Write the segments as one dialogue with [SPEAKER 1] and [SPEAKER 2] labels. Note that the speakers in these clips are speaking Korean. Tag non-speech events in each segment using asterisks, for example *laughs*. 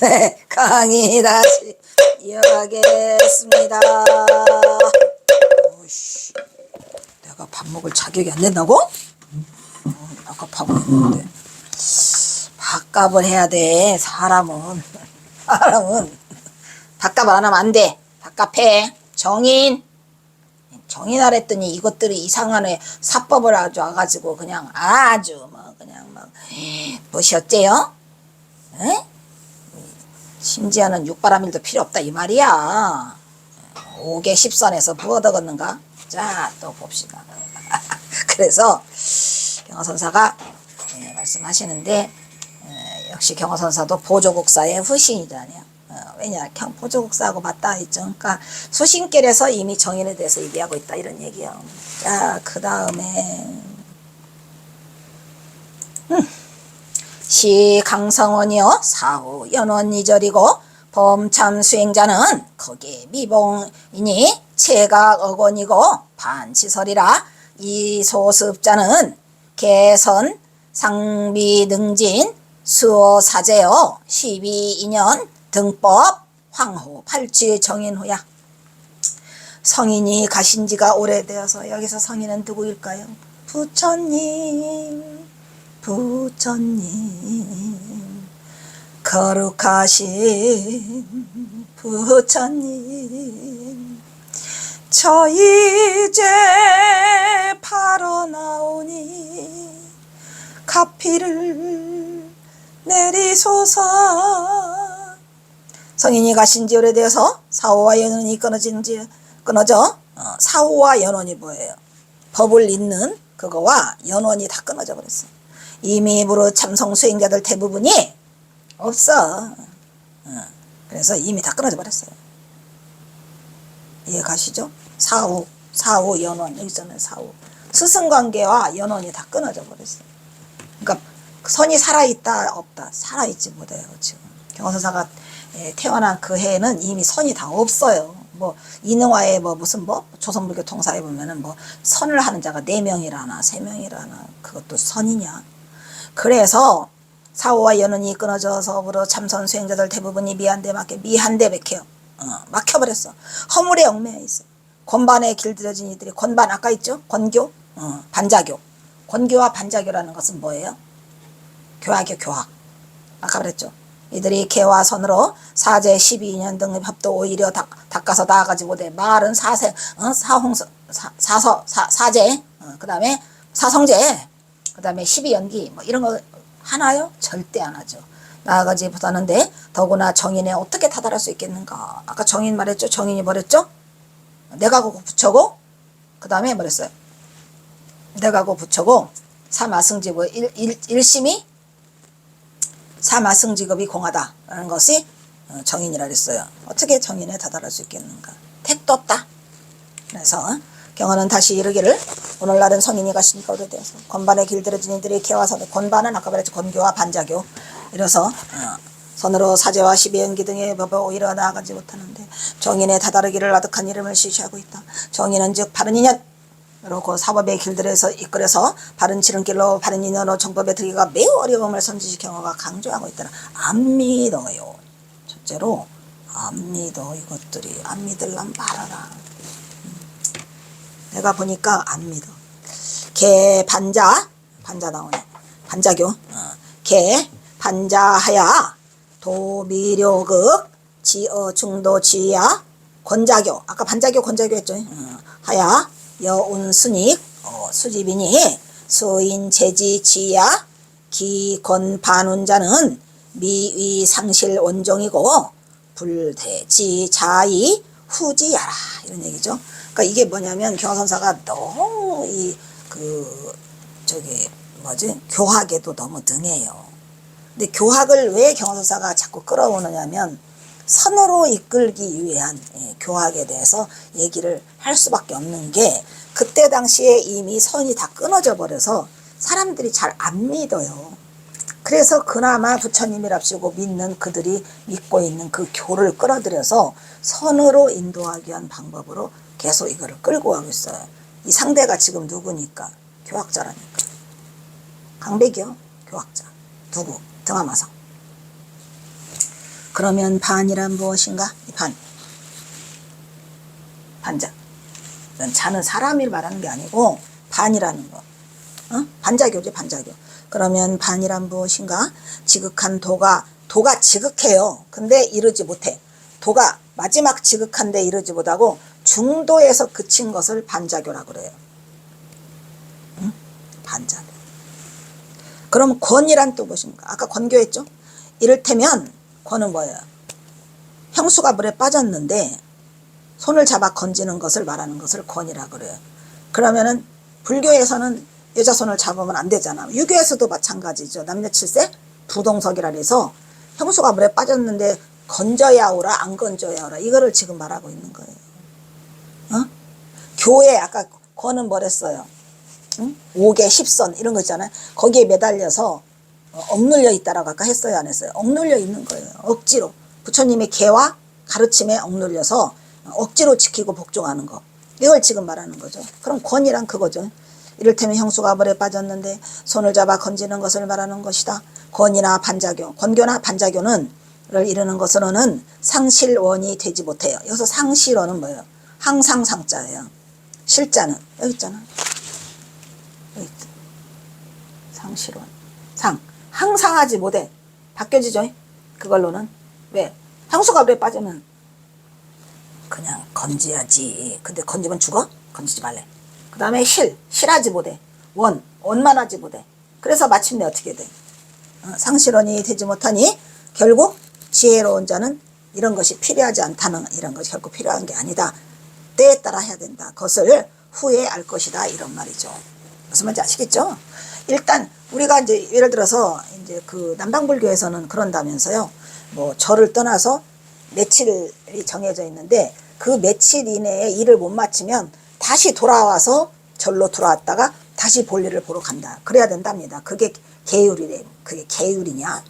[SPEAKER 1] 네, 강의 다시 이어가겠습니다. 오씨, 내가 밥 먹을 자격이 안 된다고? 어, 밥을 했는데. 밥값을 해야 돼, 사람은. *laughs* 사람은. 밥값 안 하면 안 돼. 밥값 해. 정인. 정인하랬더니 이것들이 이상하네 사법을 아주 와가지고 그냥 아주 뭐 그냥 막 무엇이 어째요? 에? 심지어는 육바라밀도 필요 없다 이 말이야. 5개 10선에서 뭐 얻어 걷는가? 자, 또 봅시다. *laughs* 그래서 경화선사가 예, 말씀하시는데 예, 역시 경화선사도 보조국사의 후신이잖아요. 어, 왜냐, 경- 보조국사하고 맞닿아 있죠. 그러니까 수신길에서 이미 정인에 대해서 얘기하고 있다 이런 얘기요. 자, 그 다음에 시 강성원이요 사후 연원 이절이고 범참 수행자는 거기에 미봉이니 체각 억원이고 반치설이라 이 소습자는 개선 상비 능진 수어 사제요 12인연 등법 황후 팔취 정인후야 성인이 가신 지가 오래되어서 여기서 성인은 누구일까요? 부처님 부처님 거룩하신 부처님 저 이제 바로 나오니 가피를 내리소서 성인이 가신 지 오래되어서 사후와 연원이 끊어진 지 끊어져 어, 사후와 연원이 뭐예요? 법을 잇는 그거와 연원이 다 끊어져 버렸어. 이미 무릇 참성 수행자들 대부분이 없어. 어, 그래서 이미 다 끊어져 버렸어요. 이해 가시죠? 사후, 사후 연원 여기 있잖아요. 스승 관계와 연원이 다 끊어져 버렸어요. 그러니까 선이 살아있다 없다 살아있지 못해요 지금 경호선사가 예, 태어난 그 해에는 이미 선이 다 없어요 뭐 이능화에 뭐 무슨 뭐 조선불교 통사에 보면은 뭐 선을 하는 자가 네 명이라나 세 명이라나 그것도 선이냐 그래서 사후와 연원이 끊어져서 으로 참선 수행자들 대부분이 미한대 막혀 미한대 맥혀요 어, 막혀버렸어 허물에 얽매여 있어 권반에 길들여진 이들이 권반 아까 있죠 권교 어, 반자교 권교와 반자교라는 것은 뭐예요? 교학이요, 교학. 아까 그랬죠. 이들이 개와 선으로 사제 12년 등의 법도 오히려 닦, 닦아서 나아가지 못해. 말은 사세, 어? 사홍서, 사, 사서, 사, 사제, 어, 그 다음에 사성제, 그 다음에 12연기, 뭐 이런 거 하나요? 절대 안 하죠. 나아가지 못하는데 더구나 정인에 어떻게 다다를 수 있겠는가. 아까 정인 말했죠? 정인이 뭐랬죠? 내가 고 부처고, 그 다음에 뭐랬어요? 내가고 부처고 일, 일심이 사마승직업이 공하다라는 것이 어, 정인이라 그랬어요. 어떻게 정인에 다다를 수 있겠는가? 택도 없다. 그래서 경어는 다시 이르기를 오늘날은 성인이 가시니까 오래돼서 건반에 길들여진 이들이 개와서 건반은 아까 말했죠 건교와 반자교 이래서 어, 선으로 사제와 시비연기 등의 법을 오히려 나아가지 못하는데 정인에 다다르기를 아득한 이름을 시시하고 있다. 정인은 즉 바른 인연 그리고 사법의 길들에서 이끌어서 바른 지름길로 바른 인연으로 정법에 들기가 매우 어려움을 선지시 경호가 강조하고 있더라. 안 믿어요. 첫째로 안 믿어 이것들이 안 믿을란 말아라. 음. 내가 보니까 안 믿어. 개 반자 반자 나오네. 반자교. 어. 개 반자하야 도미료극 지어 중도 지야 권자교 아까 반자교 권자교 했죠. 어. 하야 여운순익 어, 수집이니 수인 제지 지야 기권 반운자는 미위 상실 원종이고 불대지 자이 후지야라 이런 얘기죠. 그러니까 이게 뭐냐면 경선사가 너무 이 그 저기 뭐지 교학에도 너무 등해요. 근데 교학을 왜 경선사가 자꾸 끌어오느냐면 선으로 이끌기 위한 예, 교학에 대해서 얘기를 할 수밖에 없는 게 그때 당시에 이미 선이 다 끊어져 버려서 사람들이 잘 안 믿어요. 그래서 그나마 부처님이랍시고 믿는 그들이 믿고 있는 그 교를 끌어들여서 선으로 인도하기 위한 방법으로 계속 이거를 끌고 가고 있어요. 이 상대가 지금 누구니까? 교학자라니까. 강백이요. 교학자. 누구? 등하마성. 그러면 반이란 무엇인가? 이 반. 이건 자는 사람을 말하는 게 아니고 반이라는 거. 어? 반작교지 반작교. 그러면 반이란 무엇인가? 지극한 도가 도가 지극해요. 근데 이르지 못해. 도가 마지막 지극한데 이르지 못하고 중도에서 그친 것을 반작교라고 그래요. 응? 반작교. 그럼 권이란 또 무엇인가? 아까 권교했죠? 이를테면 권은 뭐예요? 형수가 물에 빠졌는데 손을 잡아 건지는 것을 말하는 것을 권이라 그래요. 그러면은 불교에서는 여자 손을 잡으면 안 되잖아. 유교에서도 마찬가지죠. 남녀 칠세 부동석이라 해서 형수가 물에 빠졌는데 건져야 오라 안 건져야 오라 이거를 지금 말하고 있는 거예요. 어? 교회 아까 권은 뭐랬어요? 응? 5개 10선 이런 거 있잖아요. 거기에 매달려서 어, 억눌려 있다라고 아까 했어요 안 했어요? 억눌려 있는 거예요. 억지로 부처님의 개와 가르침에 억눌려서 억지로 지키고 복종하는 거. 이걸 지금 말하는 거죠. 그럼 권이란 그거죠. 이를테면 형수가 물에 빠졌는데 손을 잡아 건지는 것을 말하는 것이다. 권이나 반자교, 권교나 반자교는 를 이루는 것으로는 상실원이 되지 못해요. 여기서 상실원은 뭐예요? 항상 상자예요. 실자는 여기 있잖아. 여기 있다. 상실원. 상. 항상 하지 못해. 바뀌어지죠? 그걸로는. 왜? 향수가 물에 빠지면 그냥 건져야지. 근데 건지면 죽어? 건지지 말래. 그 다음에 실. 실하지 못해. 원. 원만 하지 못해. 그래서 마침내 어떻게 돼? 어, 상실원이 되지 못하니 결국 지혜로운 자는 이런 것이 필요하지 않다는 이런 것이 결국 필요한 게 아니다. 때에 따라 해야 된다. 그것을 후에 알 것이다. 이런 말이죠. 무슨 말인지 아시겠죠? 일단 우리가 이제 예를 들어서 이제 그 남방불교에서는 그런다면서요. 뭐 절을 떠나서 며칠이 정해져 있는데 그 며칠 이내에 일을 못 마치면 다시 돌아와서 절로 돌아왔다가 다시 볼일을 보러 간다. 그래야 된답니다. 그게 계율이래. 그게 계율이냐?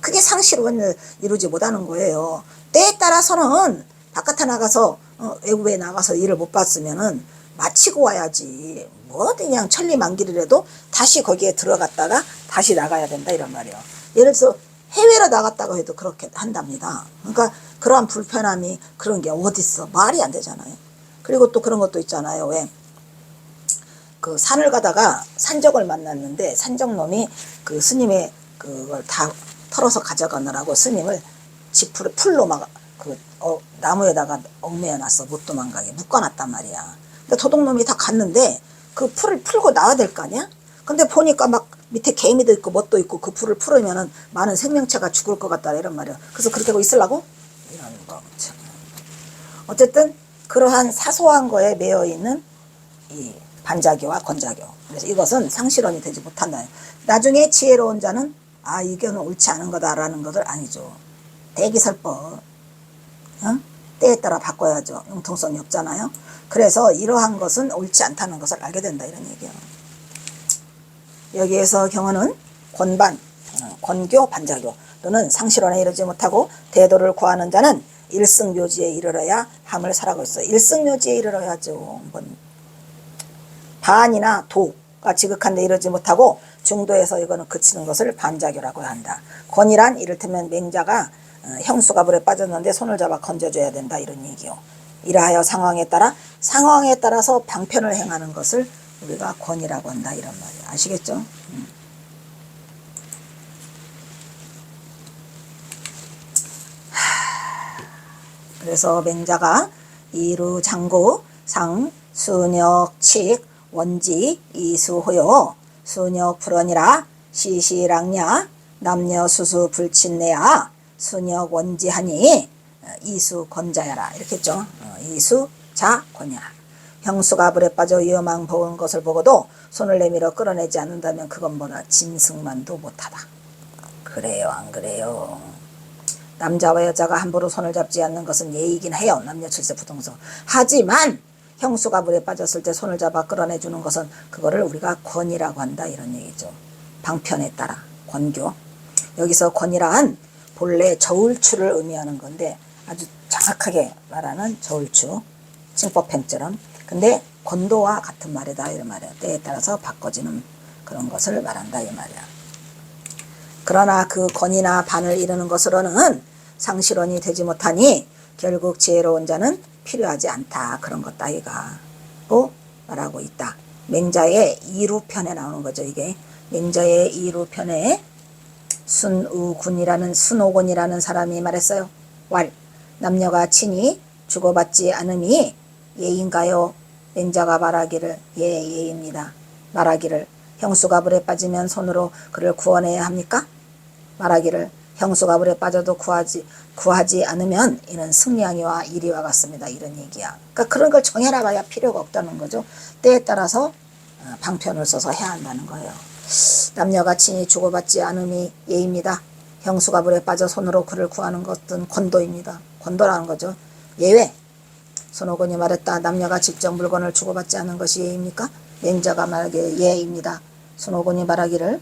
[SPEAKER 1] 그게 상실원을 이루지 못하는 거예요. 때에 따라서는 바깥에 나가서 어, 외국에 나가서 일을 못 봤으면은 마치고 와야지. 뭐 그냥 천리만길이라도 다시 거기에 들어갔다가 다시 나가야 된다 이런 말이에요. 예를 들어서 해외로 나갔다고 해도 그렇게 한답니다. 그러니까 그러한 불편함이 그런 게 어딨어. 말이 안 되잖아요. 그리고 또 그런 것도 있잖아요. 왜? 그 산을 가다가 산적을 만났는데 산적놈이 그 스님의 그걸 다 털어서 가져가느라고 스님을 지풀 풀로 막 그 어, 나무에다가 얽매여 놨어 못 도망가게 묶어놨단 말이야. 근데 도둑놈이 다 갔는데 그 풀을 풀고 나와야 될 거 아니야? 근데 보니까 막 밑에 개미도 있고 뭣도 있고 그 풀을 풀으면은 많은 생명체가 죽을 것 같다 이런 말이야. 그래서 그렇게 하고 있으려고 이런 거 참. 어쨌든 그러한 사소한 거에 매여 있는 이 반자교와 권자교. 그래서 이것은 상실원이 되지 못한다. 나중에 지혜로운 자는 아 이게는 옳지 않은 거다라는 것을 아니죠. 대기설법. 어? 때에 따라 바꿔야죠. 융통성이 없잖아요. 그래서 이러한 것은 옳지 않다는 것을 알게 된다 이런 얘기예요. 여기에서 경우는 권반, 어, 권교, 반자교 또는 상실원에 이르지 못하고 대도를 구하는 자는 일승묘지에 이르러야 함을 살아고 있어. 일승묘지에 이르러야죠. 뭔 반이나 도가 지극한데 이르지 못하고 중도에서 이거는 그치는 것을 반자교라고 한다. 권이란 이를테면 맹자가 어, 형수가 물에 빠졌는데 손을 잡아 건져줘야 된다 이런 얘기요. 이러하여 상황에 따라 상황에 따라서 방편을 행하는 것을 우리가 권이라고 한다 이런 말이에요. 아시겠죠? 음. 하, 그래서 맹자가 이루 장구 상 수녀 칙 원지 이수호요 수녀 불언이라 시시랑냐 남녀 수수 불친내야 수녀 원지하니 어, 이수 권자야라 이렇게 했죠. 어, 이수 자 권야 형수가 불에 빠져 위험한 보은 것을 보고도 손을 내밀어 끌어내지 않는다면 그건 뭐라 짐승만도 못하다. 그래요 안 그래요? 남자와 여자가 함부로 손을 잡지 않는 것은 예의긴 해요. 남녀 출세 부동성. 하지만 형수가 물에 빠졌을 때 손을 잡아 끌어내주는 것은 그거를 우리가 권이라고 한다 이런 얘기죠. 방편에 따라 권교. 여기서 권이란 본래 저울추를 의미하는 건데 아주 정확하게 말하는 저울추. 칭법행처럼. 근데 권도와 같은 말이다 이런 말이야. 때에 따라서 바꿔지는 그런 것을 말한다 이 말이야. 그러나 그 권이나 반을 이루는 것으로는 상실원이 되지 못하니 결국 지혜로운 자는 필요하지 않다. 그런 것 따위가고 말하고 있다. 맹자의 이루 편에 나오는 거죠. 이게 맹자의 이루 편에 순우군이라는 순오군이라는 사람이 말했어요. 왈 남녀가 친히 주고받지 않음이 예인가요? 맹자가 말하기를 예 예입니다. 말하기를 형수가 불에 빠지면 손으로 그를 구원해야 합니까? 말하기를 형수가 불에 빠져도 구하지 구하지 않으면 이는 승량이와 이리와 같습니다. 이런 얘기야. 그러니까 그런 걸 정해라 봐야 필요가 없다는 거죠. 때에 따라서 어, 방편을 써서 해야 한다는 거예요. 남녀가 친히 주고받지 않음이 예입니다. 형수가 불에 빠져 손으로 그를 구하는 것은 권도입니다. 권도라는 거죠. 예외. 손오건이 말했다. 남녀가 직접 물건을 주고받지 않는 것이 예입니까? 맹자가 말하기를 예입니다. 손오건이 말하기를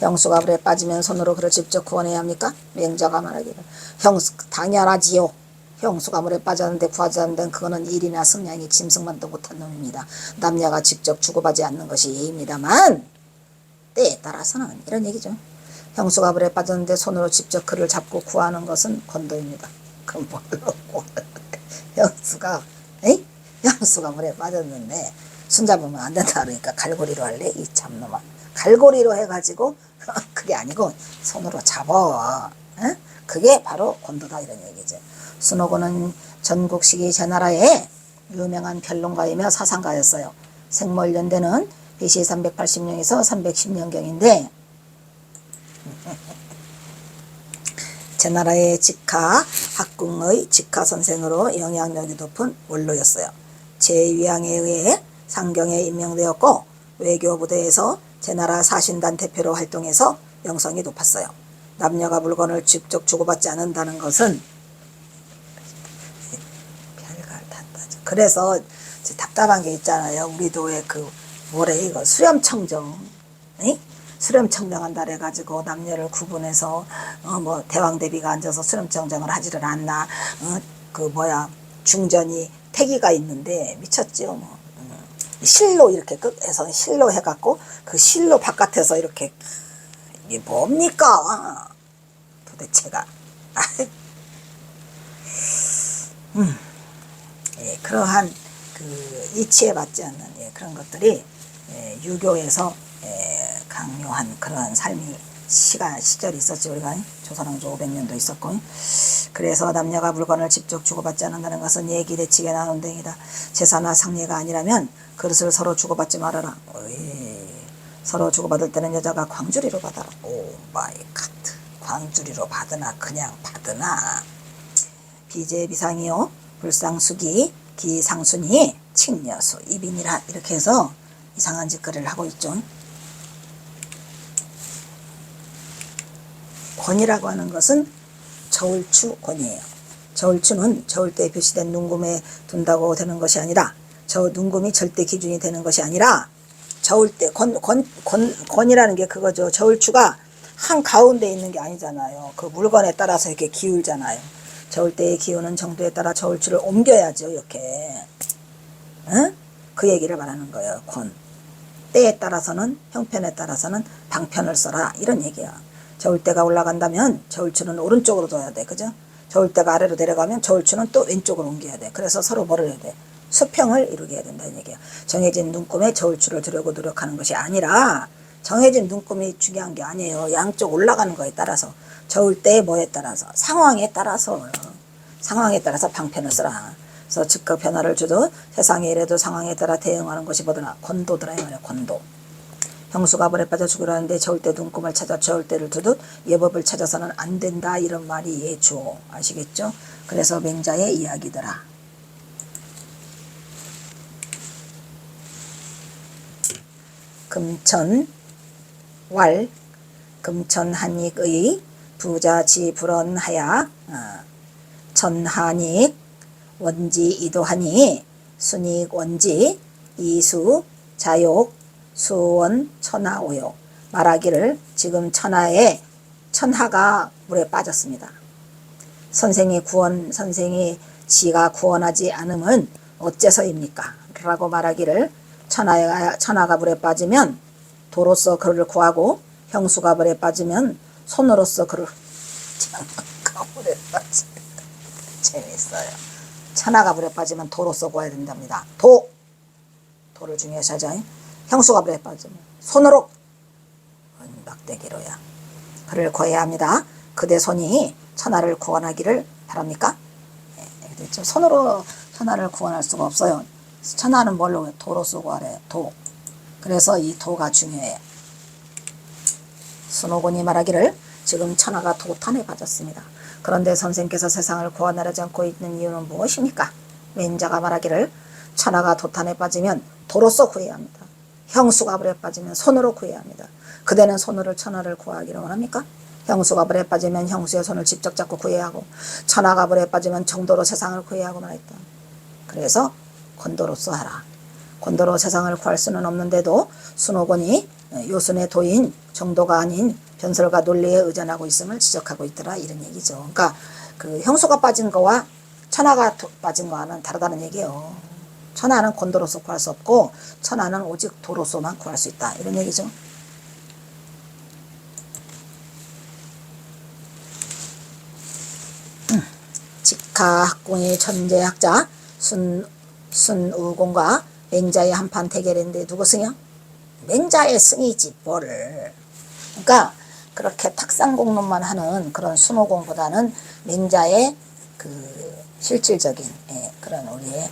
[SPEAKER 1] 형수가 불에 빠지면 손으로 그를 직접 구원해야 합니까? 맹자가 말하기를 형수 당연하지요. 형수가 물에 빠졌는데 구하지 않는 그거는 일이나 승량이 짐승만도 못한 놈입니다. 남녀가 직접 주고받지 않는 것이 예입니다만 때에 따라서는 이런 얘기죠. 형수가 물에 빠졌는데 손으로 직접 그를 잡고 구하는 것은 권도입니다. 그럼 뭘로 구하는데 *laughs* 형수가 에이? 형수가 물에 빠졌는데 손잡으면 안 된다 그러니까 갈고리로 할래? 이 참놈아. 갈고리로 해가지고 *laughs* 그게 아니고 손으로 잡아. 응? 그게 바로 권도다 이런 얘기죠. 순호군은 전국 시기 제나라의 유명한 변론가이며 사상가였어요. 생물연대는 BC 380년에서 310년경인데 *laughs* 제나라의 직하 학궁의 직하 선생으로 영향력이 높은 원로였어요. 제2왕에 의해 상경에 임명되었고 외교부대에서 제나라 사신단 대표로 활동해서 명성이 높았어요. 남녀가 물건을 직접 주고받지 않는다는 것은 별걸 탔다죠. 그래서 이제 답답한 게 있잖아요. 우리도 왜 그 뭐래 이거 수렴 청정, 에? 수렴 청정한다 해가지고 남녀를 구분해서 어 뭐 대왕 대비가 앉아서 수렴 청정을 하지를 않나. 어 그 뭐야 중전이 태기가 있는데 미쳤죠. 뭐. 음. 실로 이렇게 끝에서 실로 해갖고 그 실로 바깥에서 이렇게 이게 뭡니까 도대체가 *laughs* 음. 예, 그러한 그 이치에 맞지 않는 예, 그런 것들이 예, 유교에서 예, 강요한 그러한 삶이 시간 시절이 있었지 우리가 조선왕조 500년도 있었고. 그래서 남녀가 물건을 직접 주고받지 않는다는 것은 얘기 대치게 나온 등이다. 제사나 상례가 아니라면 그릇을 서로 주고받지 말아라. 어이, 서로 주고받을 때는 여자가 광주리로 받아라. 오 마이 갓. 광주리로 받으나 그냥 받으나. 비제 비상이요 불상수기 기상순이 칭여수 이빈이라 이렇게 해서 이상한 짓거리를 하고 있죠. 권이라고 하는 것은 저울추 권이에요. 저울추는 저울 때 표시된 눈금에 둔다고 되는 것이 아니라 저 눈금이 절대 기준이 되는 것이 아니라 저울 때 권, 권, 권, 권이라는 게 그거죠. 저울추가 한 가운데 있는 게 아니잖아요. 그 물건에 따라서 이렇게 기울잖아요. 저울 때의 기우는 정도에 따라 저울추를 옮겨야죠. 이렇게. 응? 그 얘기를 말하는 거예요. 권. 때에 따라서는 형편에 따라서는 방편을 써라. 이런 얘기야. 저울대가 올라간다면 저울추는 오른쪽으로 둬야 돼. 그죠? 저울대가 아래로 내려가면 저울추는 또 왼쪽으로 옮겨야 돼. 그래서 서로 뭐를 해야 돼? 수평을 이루게 해야 된다는 얘기야. 정해진 눈금에 저울추를 두려고 노력하는 것이 아니라 정해진 눈금이 중요한 게 아니에요. 양쪽 올라가는 거에 따라서 저울대의 뭐에 따라서 상황에 따라서 상황에 따라서 방편을 써라. 그래서 즉각 변화를 주듯 세상에 이래도 상황에 따라 대응하는 것이 뭐더나 권도더라 이 말이야 권도. 형수가 불에 빠져 죽으라는데 저울대 눈금을 찾아 저울대를 두듯 예법을 찾아서는 안 된다 이런 말이 예주 아시겠죠? 그래서 맹자의 이야기더라. 금천 왈 금천한익의 부자지 불언하야 어, 천한익 원지 이도하니 순익 원지 이수 자욕 수원 천하오요 말하기를 지금 천하에 천하가 물에 빠졌습니다. 선생이 구원 선생이 지가 구원하지 않으면 어째서입니까? 라고 말하기를 천하가 천하가 물에 빠지면 도로서 그를 구하고 형수가 물에 빠지면 천하가 물에 빠지 재밌어요. 천하가 물에 빠지면 도로써 구해야 된답니다. 도 도를 중요시하죠. 형수가 물에 빠지면 손으로 막대기로야. 그를 구해야 합니다. 그대 손이 천하를 구원하기를 바랍니까? 예, 됐죠. 손으로 천하를 구원할 수가 없어요. 천하는 뭘로 도로 쓰고 하래. 도. 그래서 이 도가 중요해요. 순호군이 말하기를 지금 천하가 도탄에 빠졌습니다. 그런데 선생께서 세상을 구원하려지 않고 있는 이유는 무엇입니까? 맹자가 말하기를 천하가 도탄에 빠지면 도로서 구해야 합니다. 형수가 불에 빠지면 손으로 구해야 합니다. 그대는 손으로 천하를 구하기를 원합니까? 형수가 불에 빠지면 형수의 손을 직접 잡고 구해야 하고 천하가 불에 빠지면 정도로 세상을 구해야 하고 말했다. 그래서 권도로서 하라. 권도로 세상을 구할 수는 없는데도 순호군이 요순의 도인 정도가 아닌 변설과 논리에 의존하고 있음을 지적하고 있더라 이런 얘기죠. 그러니까 그 형수가 빠진 거와 천하가 도- 빠진 거와는 다르다는 얘기예요. 천하는 권도로서 구할 수 없고 천하는 오직 도로서만 구할 수 있다 이런 얘기죠. 직하 학공의 천재학자 순 순우공과 맹자의 한판 대결인데 누구 승이요? 맹자의 승이지 뭐를. 그러니까 그렇게 탁상공론만 하는 그런 순호공보다는 맹자의 그 실질적인 예, 그런 우리의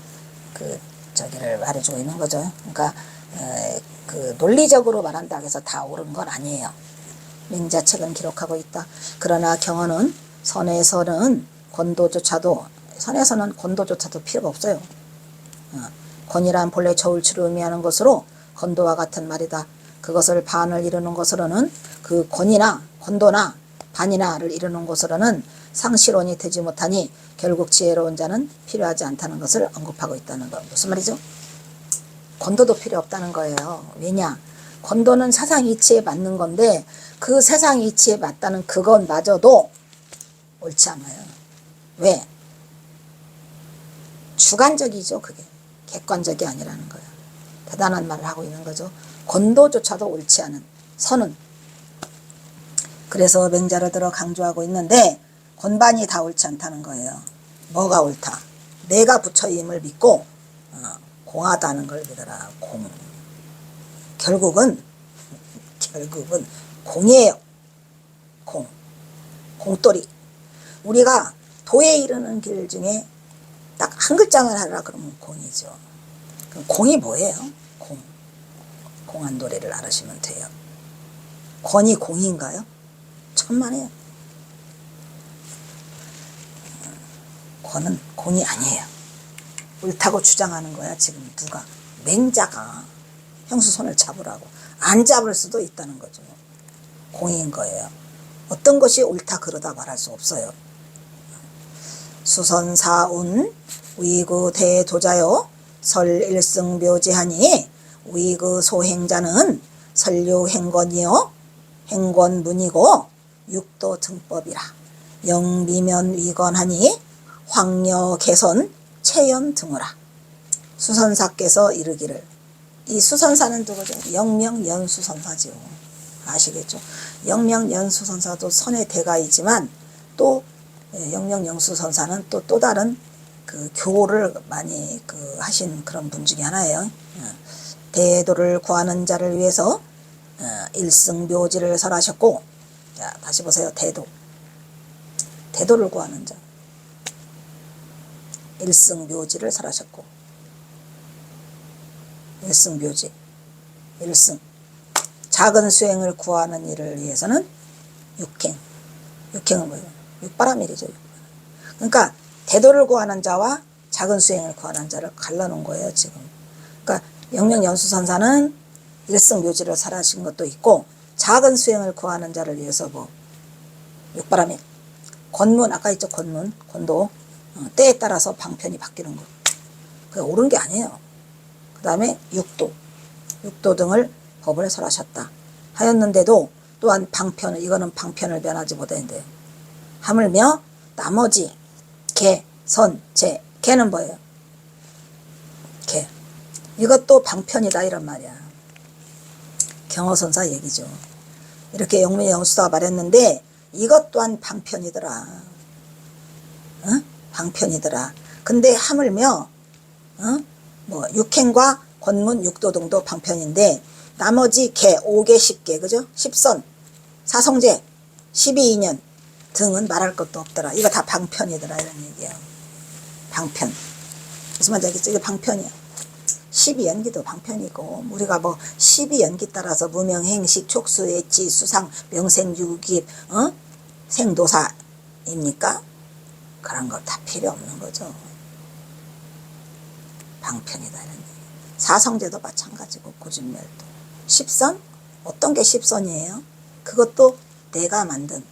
[SPEAKER 1] 그 저기를 말해주고 있는 거죠. 그러니까 에, 그 논리적으로 말한다 해서 다 옳은 건 아니에요. 맹자책은 기록하고 있다. 그러나 경어는 선에서는 권도조차도 선에서는 권도조차도 필요가 없어요. 어, 권이란 본래 저울치를 의미하는 것으로 권도와 같은 말이다. 그것을 반을 이루는 것으로는 그 권이나 권도나 반이나를 이루는 것으로는 상실론이 되지 못하니 결국 지혜로운 자는 필요하지 않다는 것을 언급하고 있다는 거. 무슨 말이죠? 권도도 필요 없다는 거예요. 왜냐? 권도는 세상 이치에 맞는 건데 그 세상 이치에 맞다는 그것마저도 옳지 않아요. 왜? 주관적이죠, 그게. 객관적이 아니라는 거예요. 대단한 말을 하고 있는 거죠. 권도조차도 옳지 않은 선은. 그래서 맹자를 들어 강조하고 있는데 권반이 다 옳지 않다는 거예요. 뭐가 옳다? 내가 부처임을 믿고 어, 공하다는 걸 믿어라. 공. 결국은 결국은 공이에요. 공. 공돌이. 우리가 도에 이르는 길 중에 딱 한 글자만 하라 그러면 공이죠. 그럼 공이 뭐예요? 공. 공한 도리를 알으시면 돼요. 권이 공인가요? 천만에요. 권은 공이 아니에요. 옳다고 주장하는 거야 지금 누가 맹자가 형수 손을 잡으라고 안 잡을 수도 있다는 거죠. 공인 거예요. 어떤 것이 옳다 그러다 말할 수 없어요. 수선사운 위그 대도자요 설일승 묘지하니 위그 소행자는 설류 행건이요 행건문이고 육도 등법이라 영미면 위건하니 황녀 개선 체연 등으라 수선사께서 이르기를 이 수선사는 누구죠? 영명연수선사지요. 아시겠죠? 영명연수선사도 선의 대가이지만 또 예, 영명영수 선사는 또 또 다른 그 교를 많이 그 하신 그런 분 중에 하나예요. 어, 대도를 구하는 자를 위해서 어, 일승묘지를 설하셨고 자 다시 보세요. 대도. 대도를 구하는 자. 일승묘지를 설하셨고. 일승묘지. 일승. 작은 수행을 구하는 일을 위해서는 육행. 육행은 뭐예요? 육바라밀이죠. 그러니까 대도를 구하는 자와 작은 수행을 구하는 자를 갈라놓은 거예요 지금. 그러니까 영명연수선사는 일승묘지를 설하신 것도 있고 작은 수행을 구하는 자를 위해서 뭐 육바라밀 권문 아까 있죠 권문 권도 어, 때에 따라서 방편이 바뀌는 거. 그게 옳은 게 아니에요. 그 다음에 육도 육도 등을 법을 설하셨다 하였는데도 또한 방편을 이거는 방편을 변하지 못했는데 하물며 나머지 개, 선, 제 개는 뭐예요? 개 이것도 방편이다 이런 말이야 경어선사 얘기죠 이렇게 영민의 영수가 말했는데 이것 또한 방편이더라. 어? 방편이더라. 근데 하물며 어? 뭐 육행과 권문 육도등도 방편인데 나머지 개 5개 10개 그죠? 10선 사성제 12인연 등은 말할 것도 없더라. 이거 다 방편이더라 이런 얘기야. 방편. 무슨 말인지 알겠죠? 이거 방편이야. 12 연기도 방편이고 우리가 뭐 12 연기 따라서 무명 행식 촉수액지 수상 명생 유기 어? 생도사입니까? 그런 거 다 필요 없는 거죠. 방편이다 이런 얘기. 사성제도 마찬가지고 고진멸도. 십선? 어떤 게 십선이에요? 그것도 내가 만든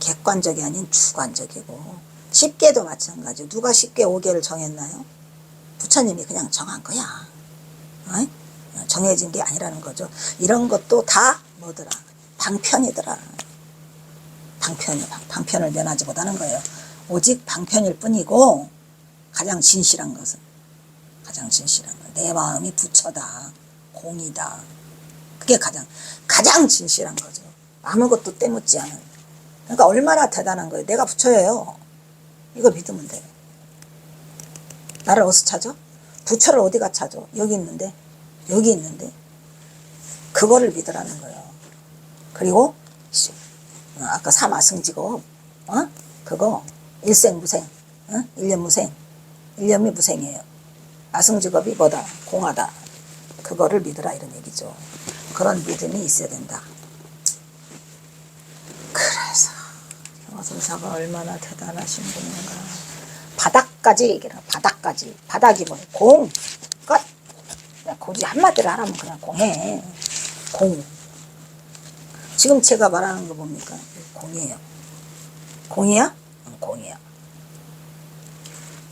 [SPEAKER 1] 객관적이 아닌 주관적이고 십계도 마찬가지. 누가 십계 오계를 정했나요? 부처님이 그냥 정한 거야. 어이? 정해진 게 아니라는 거죠. 이런 것도 다 뭐더라? 방편이더라. 방편이 방편을 면하지 못하는 거예요. 오직 방편일 뿐이고 가장 진실한 것은 가장 진실한 거. 내 마음이 부처다, 공이다. 그게 가장 가장 진실한 거죠. 아무것도 때묻지 않은. 그러니까 얼마나 대단한 거예요. 내가 부처예요. 이거 믿으면 돼요. 나를 어디서 찾아? 부처를 어디가 찾아? 여기 있는데, 여기 있는데. 그거를 믿으라는 거예요. 그리고, 시- 어, 아까 사마승지고, 어? 그거, 일생무생, 어? 일년무생. 일년이 무생이에요. 아승직업이 뭐다? 공하다. 그거를 믿으라 이런 얘기죠. 그런 믿음이 있어야 된다. 그래서 어선사가 얼마나 대단하신 분인가. 바닥까지 얘기를 해. 바닥까지. 바닥이 뭐야? 공. 끝. 그냥 굳이 한마디로 하라면 그냥 공해. 공. 지금 제가 말하는 거 뭡니까? 공이에요. 공이야? 응, 공이야.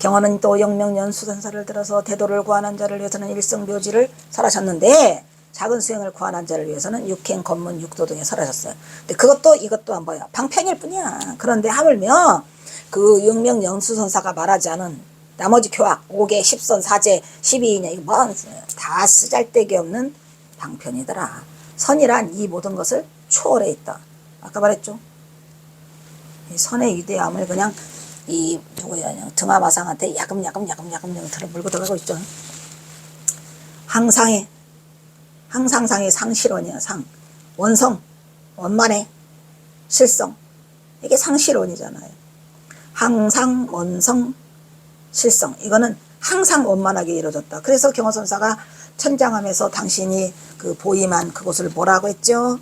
[SPEAKER 1] 경화는 또 영명연수선사를 들어서 대도를 구하는 자를 위해서는 일성묘지를 설하셨는데 작은 수행을 구하는 자를 위해서는 육행, 건문, 육도 등에 설하셨어요. 근데 그것도 이것 또한 뭐야? 방편일 뿐이야. 그런데 하물며 그 영명연수선사가 말하지 않은 나머지 교학, 5개, 10선, 4제, 12이냐 이거 뭐 다 쓰잘데기 없는 방편이더라. 선이란 이 모든 것을 초월해 있다. 아까 말했죠? 이 선의 위대함을 그냥 이 누구야 등하마상한테 야금야금 야금야금 그냥 들어 물고 들어가고 있죠. 항상의 항상상의 상실원이야 상 원성 원만의 실성 이게 상실원이잖아요. 항상 원성 실성 이거는 항상 원만하게 이루어졌다. 그래서 경호선사가 천장함에서 당신이 그 보임한 그곳을 뭐라고 했죠?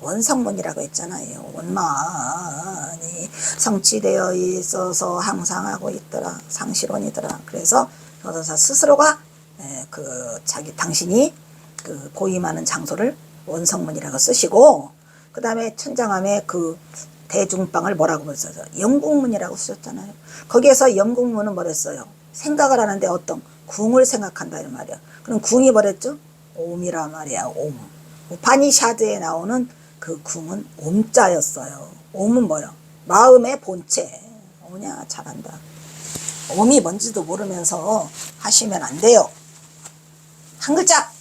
[SPEAKER 1] 원성문이라고 했잖아요. 원만이 성취되어 있어서 항상 하고 있더라. 상실원이더라. 그래서 변호사 스스로가 에, 그 자기 당신이 그 고임하는 장소를 원성문이라고 쓰시고 그 다음에 천장함에 그 대중방을 뭐라고 썼어요? 영국문이라고 쓰셨잖아요. 거기에서 영국문은 뭐랬어요? 생각을 하는데 어떤 궁을 생각한다 이 말이야. 그럼 궁이 뭐랬죠? 옴이라 말이야. 옴. 우파니샤드에 나오는 그 궁은 옴자였어요. 옴은 뭐요? 마음의 본체. 오냐 잘한다. 옴이 뭔지도 모르면서 하시면 안 돼요. 한 글자.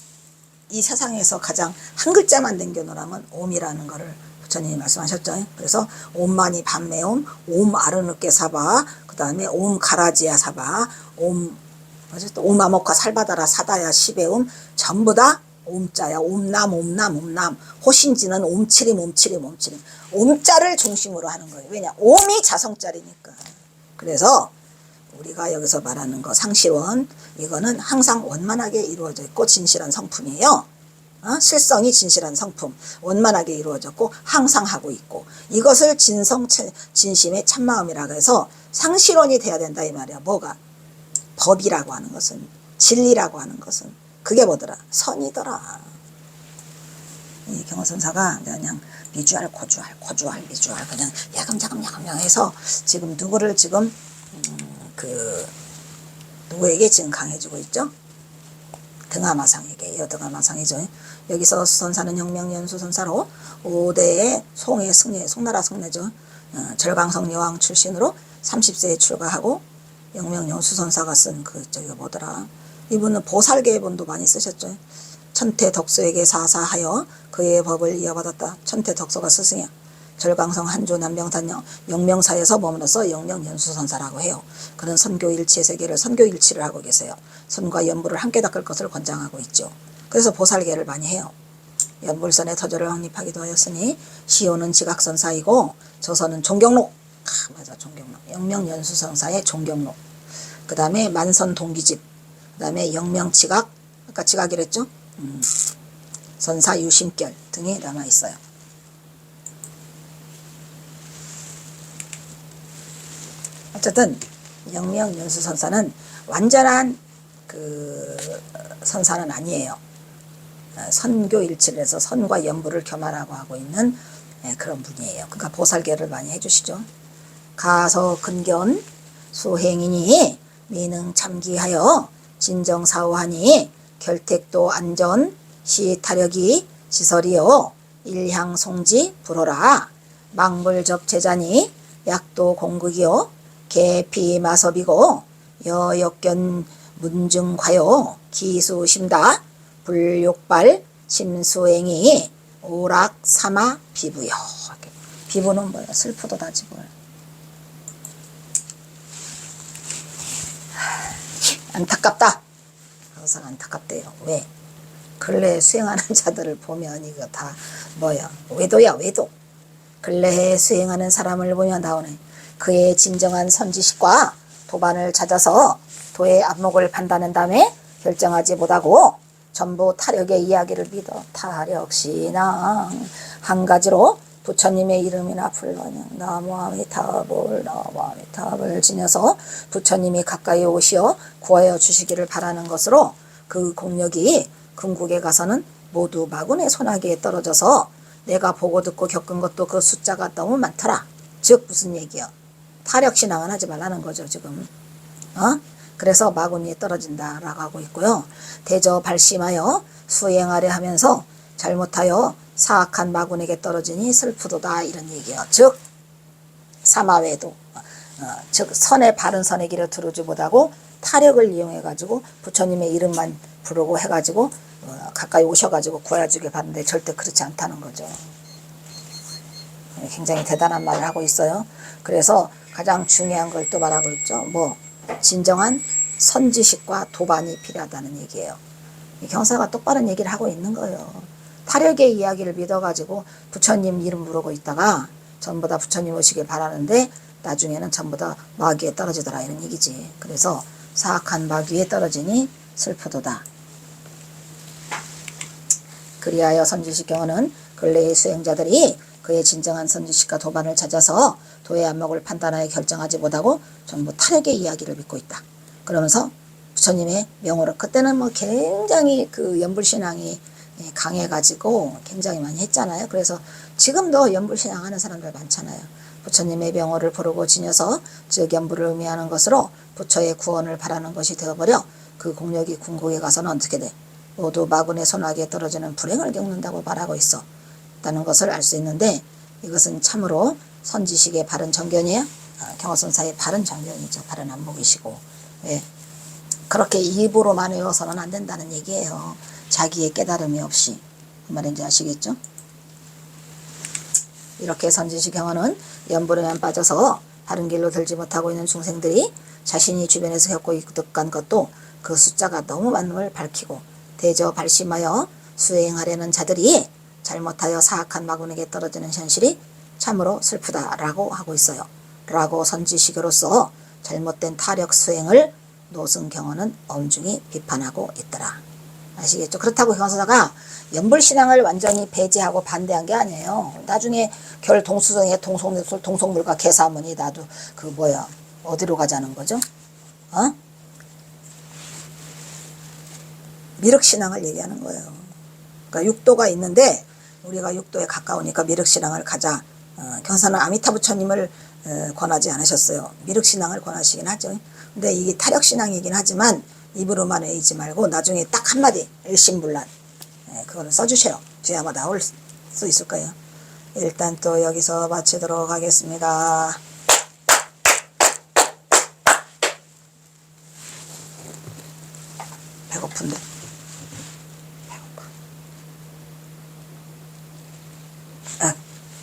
[SPEAKER 1] 이 세상에서 가장 한 글자만 남겨놓으라면 옴이라는 거를 부처님이 말씀하셨죠. 그래서 옴만이 반매옴, 옴 아르느께 사바, 그 다음에 옴 가라지야 사바, 옴 뭐지? 또 옴아목화 살바다라 사다야 시베움 전부 다 옴자야. 옴남 옴남 옴남. 호신지는 옴치림 옴치림 옴치림 옴자를 중심으로 하는 거예요. 왜냐? 옴이 자성자리니까. 그래서 우리가 여기서 말하는 거 상실원 이거는 항상 원만하게 이루어져 있고 진실한 성품이에요. 어? 실성이 진실한 성품 원만하게 이루어졌고 항상 하고 있고 이것을 진성 체- 진심의 참마음이라고 해서 상실원이 돼야 된다 이 말이야. 뭐가 법이라고 하는 것은 진리라고 하는 것은 그게 뭐더라 선이더라. 이 경호선사가 그냥 미주알 고주알 고주알 미주알 그냥 야금야금 야금야금 해서 지금 누구를 지금 음, 그 누구에게 지금 강해주고 있죠? 등하마상에게 여등하마상이죠. 여기서 선사는 혁명연수 선사로 5대의 송의 승리 송나라 승례죠. 어, 절강성 여왕 출신으로 30세에 출가하고 영명연수 선사가 쓴 그 저기 뭐더라. 이분은 보살계본도 많이 쓰셨죠. 천태 덕소에게 사사하여 그의 법을 이어받았다. 천태 덕소가 스승이야. 절강성 한조 남명산 영- 영명사에서 머물러서 영명연수선사라고 해요. 그는 선교일치 세계를 선교일치를 하고 계세요. 선과 연불을 함께 닦을 것을 권장하고 있죠. 그래서 보살계를 많이 해요. 연불선에 터전을 확립하기도 하였으니 시호는 지각선사이고 저선은 종경록 아, 맞아 종경록 영명연수선사의 종경록 그 다음에 만선 동기집 그 다음에 영명지각 아까 지각이랬죠 음, 선사 유심결 등이 남아 있어요 어쨌든 영명 연수 선사는 완전한 그 선사는 아니에요 어, 선교일치를 해서 선과 연부를 겸하라고 하고 있는 예, 그런 분이에요. 그러니까 보살계를 많이 해주시죠. 가서 근견 수행이니 미능 참기하여 진정사오하니 결택도 안전 시타력이 시설이요 일향송지 불어라 망불접제자니 약도 공극이요 계피마섭이고 여역견 문중과요 기수심다 불욕발 심수행이 오락 사마 비부요. 비부는 뭐야 슬프도 다 지금 안타깝다. 항상 안타깝대요. 왜? 근래에 수행하는 *laughs* 자들을 보면 이거 다 뭐야? 외도야 외도. 근래에 수행하는 사람을 보면 나오네 그의 진정한 선지식과 도반을 찾아서 도의 안목을 판다는 다음에 결정하지 못하고 전부 타력의 이야기를 믿어 타력신앙 한 가지로 부처님의 이름이나 불러는 나무아미타불 나무아미타불 지녀서 부처님이 가까이 오시어 구하여 주시기를 바라는 것으로 그 공력이 궁극에 가서는 모두 마군의 손아귀에 떨어져서 내가 보고 듣고 겪은 것도 그 숫자가 너무 많더라. 즉 무슨 얘기야? 타력신앙은 하지 말라는 거죠 지금. 어? 그래서 마군이 떨어진다라고 하고 있고요. 대저 발심하여 수행하려 하면서 잘못하여 사악한 마군에게 떨어지니 슬프도다 이런 얘기예요. 즉 사마외도 어, 즉 선의 바른 선의 길을 두르지 못하고 타력을 이용해 가지고 부처님의 이름만 부르고 해 가지고 어, 가까이 오셔 가지고 구해주길 바라는데 절대 그렇지 않다는 거죠. 굉장히 대단한 말을 하고 있어요. 그래서 가장 중요한 걸 또 말하고 있죠. 뭐 진정한 선지식과 도반이 필요하다는 얘기예요. 이 경사가 똑바른 얘기를 하고 있는 거예요. 타력의 이야기를 믿어가지고 부처님 이름 부르고 있다가 전부 다 부처님 오시길 바라는데 나중에는 전부 다 마귀에 떨어지더라 이런 얘기지. 그래서 사악한 마귀에 떨어지니 슬프도다. 그리하여 선지식 경우는 근래의 수행자들이 그의 진정한 선지식과 도반을 찾아서 도의 안목을 판단하여 결정하지 못하고 전부 타력의 이야기를 믿고 있다. 그러면서 부처님의 명호를 그때는 뭐 굉장히 그 연불신앙이 예, 강해가지고 굉장히 많이 했잖아요. 그래서 지금도 연불신앙 하는 사람들 많잖아요. 부처님의 명호를 부르고 지녀서 즉 연불을 의미하는 것으로 부처의 구원을 바라는 것이 되어버려 그 공력이 궁극에 가서는 어떻게 돼? 모두 마군의 손아귀에 떨어지는 불행을 겪는다고 말하고 있어. 다는 것을 알 수 있는데 이것은 참으로 선지식의 바른 정견이에요. 아, 경허선사의 바른 정견이죠. 바른 안목이시고 왜 그렇게 입으로만 외워서는 안 된다는 얘기예요. 자기의 깨달음이 없이 그 말인지 아시겠죠? 이렇게 선지식 경허는 연불에만 빠져서 바른 길로 들지 못하고 있는 중생들이 자신이 주변에서 겪고 이득한 것도 그 숫자가 너무 걸 밝히고 대저 발심하여 수행하려는 자들이 잘못하여 사악한 마군에게 떨어지는 현실이 참으로 슬프다라고 하고 있어요. 라고 선지식으로서 잘못된 타력 수행을 노승경원은 엄중히 비판하고 있더라. 아시겠죠? 그렇다고 경서사가 연불신앙을 완전히 배제하고 반대한 게 아니에요. 나중에 결 동수성의 동송, 동송물과 개사문이 나도 그 뭐야 어디로 가자는 거죠? 어? 미륵신앙을 얘기하는 거예요. 그러니까 육도가 있는데 우리가 육도에 가까우니까 미륵신앙을 가자. 어, 경사는 아미타 부처님을 어, 권하지 않으셨어요. 미륵신앙을 권하시긴 하죠. 근데 이게 타력신앙이긴 하지만 입으로만 외이지 말고 나중에 딱 한마디 일심불란 예, 그거를 써주세요. 아마 나올 수 있을 거예요. 일단 또 여기서 마치도록 하겠습니다. 배고픈데.